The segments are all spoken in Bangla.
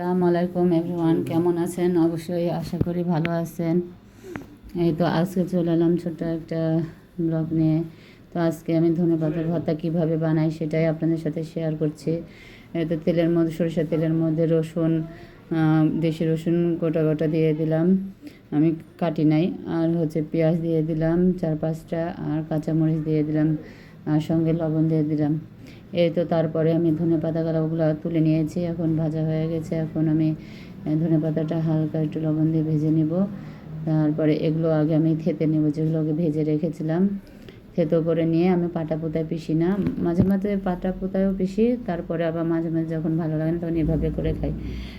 আসসালামু আলাইকুম এভরিওয়ান, কেমন আছেন? অবশ্যই আশা করি ভালো আছেন। এই তো আজকে চলে এলাম ছোট্ট একটা ব্লগ নিয়ে। তো আজকে আমি ধনে পাতার ভর্তা কীভাবে বানাই সেটাই আপনাদের সাথে শেয়ার করছি। এই তো তেলের মধ্যে সরিষা তেলের মধ্যে রসুন দেশি রসুন গোটা গোটা দিয়ে দিলাম। আমি কাটি নাই, আর হচ্ছে পেঁয়াজ দিয়ে দিলাম, চার পাঁচটা, আর কাঁচামরিচ দিয়ে দিলাম। আর সঙ্গে লবণ দিয়ে দিলাম। এই তো তারপরে আমি ধনে পাতা ওগুলো তুলে নিয়েছি। এখন ভাজা হয়ে গেছে। এখন আমি ধনে পাতাটা হালকা একটু লবণ দিয়ে ভেজে নেব। তারপরে এগুলো আগে আমি থেতে নেব, যেগুলোকে ভেজে রেখেছিলাম। থেতো করে নিয়ে আমি পাটা পোতায় পিসি না। মাঝে মাঝে পাটা পোতায়ও পিসি তারপরে আবার মাঝে মাঝে যখন ভালো লাগে না তখন এভাবে করে খাই।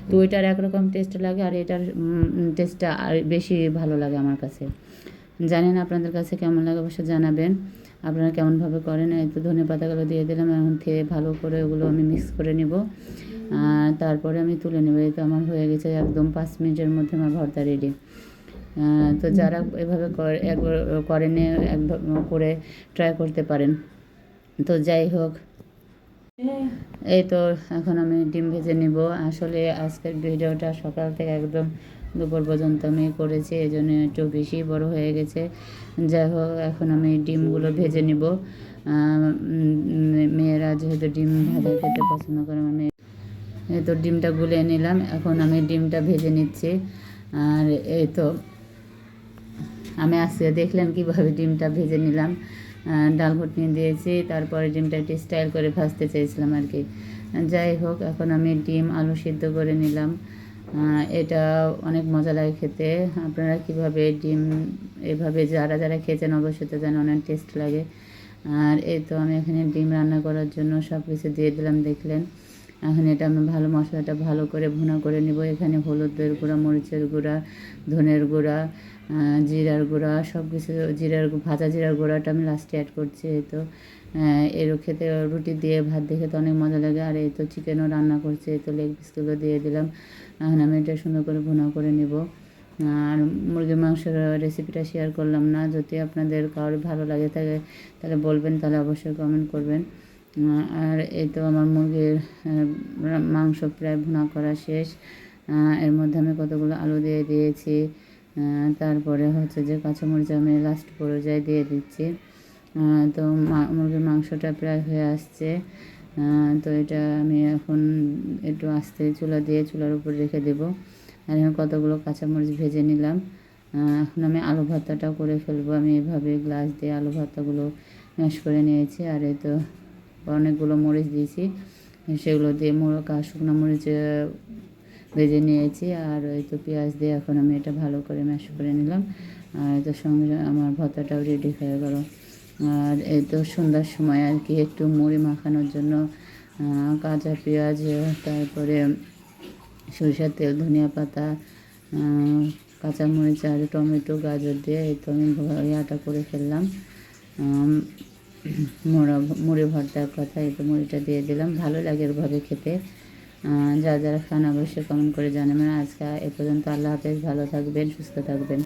তো ওইটার একরকম টেস্ট লাগে আর এটার টেস্টটা আর বেশি ভালো লাগে আমার কাছে। জানেন আপনাদের কাছে কেমন লাগে অবশ্যই জানাবেন। আপনারা কেমনভাবে করেন? এই তো ধনে পাতাগুলো দিয়ে দিলাম। এখন থেকে ভালো করে ওগুলো আমি মিক্স করে নিব। তারপরে আমি তুলে নেব। এই তো আমার হয়ে গেছে একদম পাঁচ মিনিটের মধ্যে আমার ভর্তা রেডি তো যারা এভাবে করে, একবার করেন, একবার করে ট্রাই করতে পারেন। তো যাই হোক। এই তো এখন আমি ডিম ভেজে নিব। আসলে আজকের ভিডিওটা সকাল থেকে একদম দুপুর পর্যন্ত আমি করেছি, এই জন্য একটু বেশি বড় হয়ে গেছে। যাই হোক, এখন আমি ডিমগুলো ভেজে নিব। মেয়েরা যেহেতু ডিম ভাজা খেতে পছন্দ করে মেয়ে তো ডিমটা গুলে নিলাম। এখন আমি ডিমটা ভেজে নিচ্ছি। আর এই তো, আমি আজকে দেখলেন কীভাবে ডিমটা ভেজে নিলাম। ডাল ঘুটনি দিয়েছি, তারপরে ডিমটা একটু স্টাইল করে ভাজতে চেয়েছিলাম আর কি। যাই হোক, এখন আমি ডিম আলু সিদ্ধ করে নিলাম। এটা অনেক মজা লাগে খেতে। আপনারা কীভাবে ডিম এভাবে যারা যারা খেয়েছেন অবশ্যই তো যেন অনেক টেস্ট লাগে। আর এই তো আমি এখানে ডিম রান্না করার জন্য সব কিছু দিয়ে দিলাম, দেখলেন। এখন এটা আমি ভালো মশলাটা ভালো করে ভুনা করে নিব। এখানে হলুদের গুঁড়া, মরিচের গুঁড়া, ধনের গুঁড়া জিরার গুঁড়া সব কিছু জিরার ভাজা জিরার গুঁড়াটা আমি লাস্টে অ্যাড করছি এই তো। এরও খেতে রুটি দিয়ে ভাত দিয়ে খেতে অনেক মজা লাগে। আর এই তো চিকেনও রান্না করছে, এই তো লেগ পিসগুলো দিয়ে দিলাম। এখন আমি এটা সুন্দর করে ভুনা করে নিব। আর মুরগির মাংসের রেসিপিটা শেয়ার করলাম না। যদি আপনাদের কারোর ভালো লাগে থাকে, তাহলে বলবেন, তাহলে অবশ্যই কমেন্ট করবেন। আর এই তো আমার মুরগির মাংস প্রায় ভুনা করা শেষ। এর মধ্যে আমি কতগুলো আলু দিয়ে দিয়েছি। তারপরে হচ্ছে যে কাঁচামরিচ আমি লাস্ট পর্যায়ে দিয়ে দিচ্ছি। তো মুরগির মাংসটা প্রায় হয়ে আসছে। তো এটা আমি এখন একটু আস্তে চুলা দিয়ে চুলার উপর রেখে দেবো। আর এখানে কতগুলো কাঁচামরিচ ভেজে নিলাম। এখন আমি আলু ভর্তাটা করে ফেলব। আমি এভাবে গ্লাস দিয়ে আলু ভর্তাগুলো ম্যাশ করে নিয়েছি। আর এই তো অনেকগুলো মরিচ দিয়েছি। সেগুলো দিয়ে মোড়কা শুকনো মরিচ ভেজে নিয়েছি। আর ওই তো পেঁয়াজ দিয়ে এখন আমি এটা ভালো করে ম্যাশ করে নিলাম। আর এটার সঙ্গে আমার ভর্তাটাও রেডি হয়ে গেল। আর এই তো সন্ধ্যার সময় আর কি একটু মুড়ি মাখানোর জন্য কাঁচা পেঁয়াজ, তারপরে সরিষার তেল, ধনিয়া পাতা কাঁচামরিচ আর টমেটো, গাজর দিয়ে এই তো আমি ইয়াটা করে ফেললাম। মোড়া মুড়ি ভর্তার কথা, এই তো মুড়িটা দিয়ে দিলাম। ভালো লাগে এরভাবে খেতে। যা যারা খান অবশ্যই কমেন্ট করে জানাবেন। আজকে এ পর্যন্ত আল্লাহ হাফেজ। ভালো থাকবেন, সুস্থ থাকবেন।